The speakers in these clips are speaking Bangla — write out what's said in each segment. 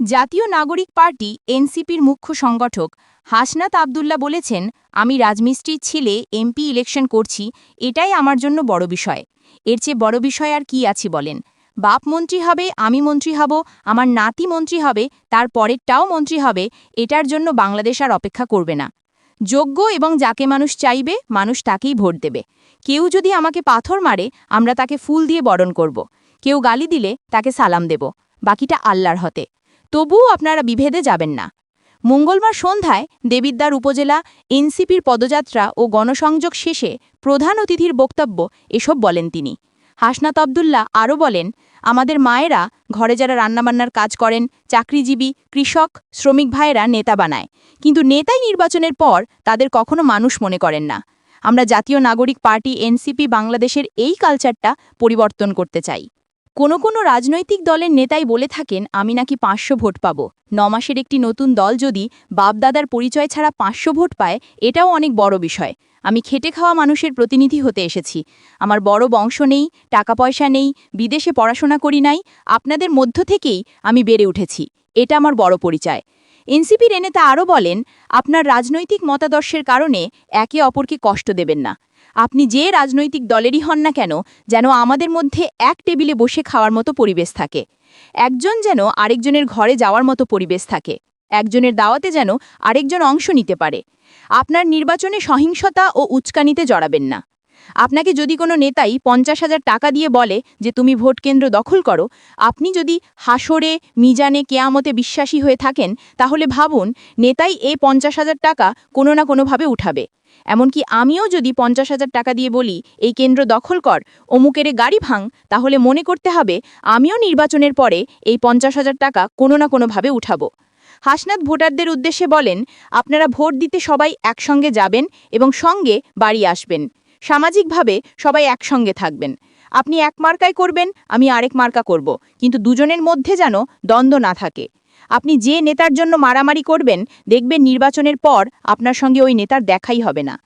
জাতীয় নাগরিক পার্টি, এনসিপির মুখ্য সংগঠক হাসনাত আবদুল্লাহ বলেছেন, আমি রাজমিস্ত্রির ছেলে, এমপি ইলেকশন করছি, এটাই আমার জন্য বড় বিষয়। এর চেয়ে বড় বিষয় আর কি আছে বলেন। বাপ মন্ত্রী হবে, আমি মন্ত্রী হব, আমার নাতি মন্ত্রী হবে, তার পরেরটাও মন্ত্রী হবে, এটার জন্য বাংলাদেশ আর অপেক্ষা করবে না। যোগ্য এবং যাকে মানুষ চাইবে, মানুষ তাকেই ভোট দেবে। কেউ যদি আমাকে পাথর মারে, আমরা তাকে ফুল দিয়ে বরণ করব। কেউ গালি দিলে তাকে সালাম দেব। বাকিটা আল্লাহর হতে। তবুও আপনারা বিভেদে যাবেন না। মঙ্গলবার সন্ধ্যায় দেবিদ্বার উপজেলা এনসিপির পদযাত্রা ও গণসংযোগ শেষে প্রধান অতিথির বক্তব্য এসব বলেন তিনি। হাসনাত আবদুল্লাহ আরও বলেন, আমাদের মায়েরা ঘরে যারা রান্নাবান্নার কাজ করেন, চাকরিজীবী, কৃষক, শ্রমিক ভাইয়েরা নেতা বানায়। কিন্তু নেতাই নির্বাচনের পর তাদের কখনো মানুষ মনে করেন না। আমরা জাতীয় নাগরিক পার্টি এনসিপি বাংলাদেশের এই কালচারটা পরিবর্তন করতে চাই। কোনো কোনো রাজনৈতিক দলের নেতাই বলে থাকেন, আমি নাকি পাঁচশো ভোট পাব। নমাসের একটি নতুন দল যদি বাপদাদার পরিচয় ছাড়া পাঁচশো ভোট পায়, এটাও অনেক বড় বিষয়। আমি খেটে খাওয়া মানুষের প্রতিনিধি হতে এসেছি। আমার বড় বংশ নেই, টাকা পয়সা নেই, বিদেশে পড়াশোনা করি নাই, আপনাদের মধ্য থেকেই আমি বেড়ে উঠেছি। এটা আমার বড় পরিচয়। এনসিপির নেতা আরও বলেন, আপনার রাজনৈতিক মতাদর্শের কারণে একে অপরকে কষ্ট দেবেন না। আপনি যে রাজনৈতিক দলেরই হন না কেন, যেন আমাদের মধ্যে এক টেবিলে বসে খাওয়ার মতো পরিবেশ থাকে। একজন যেন আরেকজনের ঘরে যাওয়ার মতো পরিবেশ থাকে। একজনের দাওয়াতে যেন আরেকজন অংশ নিতে পারে। আপনার নির্বাচনে সহিংসতা ও উচকানিতে জড়াবেন না। আপনাকে যদি কোনো নেতাই পঞ্চাশ হাজার টাকা দিয়ে বলে যে তুমি ভোট কেন্দ্র দখল করো, আপনি যদি হাসরে, মিজানে, কেয়ামতে বিশ্বাসী হয়ে থাকেন, তাহলে ভাবুন, নেতাই এই পঞ্চাশ হাজার টাকা কোনো না কোনোভাবে উঠাবে। এমনকি আমিও যদি পঞ্চাশ হাজার টাকা দিয়ে বলি, এই কেন্দ্র দখল কর, অমুকেরে গাড়ি ভাঙ, তাহলে মনে করতে হবে, আমিও নির্বাচনের পরে এই পঞ্চাশ হাজার টাকা কোনো না কোনোভাবে উঠাবো। হাসনাত ভোটারদের উদ্দেশ্যে বলেন, আপনারা ভোট দিতে সবাই একসঙ্গে যাবেন এবং সঙ্গে বাড়ি আসবেন। সামাজিকভাবে সবাই একসঙ্গে থাকবেন। আপনি এক মার্কায় করবেন, আমি আরেক মার্কা করব। কিন্তু দুজনের মধ্যে যেন দ্বন্দ্ব না থাকে। আপনি যে নেতার জন্য মারামারি করবেন, দেখবেন নির্বাচনের পর আপনার সঙ্গে ওই নেতার দেখাই হবে না।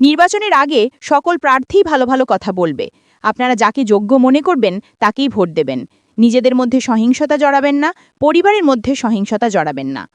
নির্বাচনের আগে সকল প্রার্থীই ভালো ভালো কথা বলবে। আপনারা যাকে যোগ্য মনে করবেন, তাকেই ভোট দেবেন। নিজেদের মধ্যে সহিংসতা জড়াবেন না, পরিবারের মধ্যে সহিংসতা জড়াবেন না।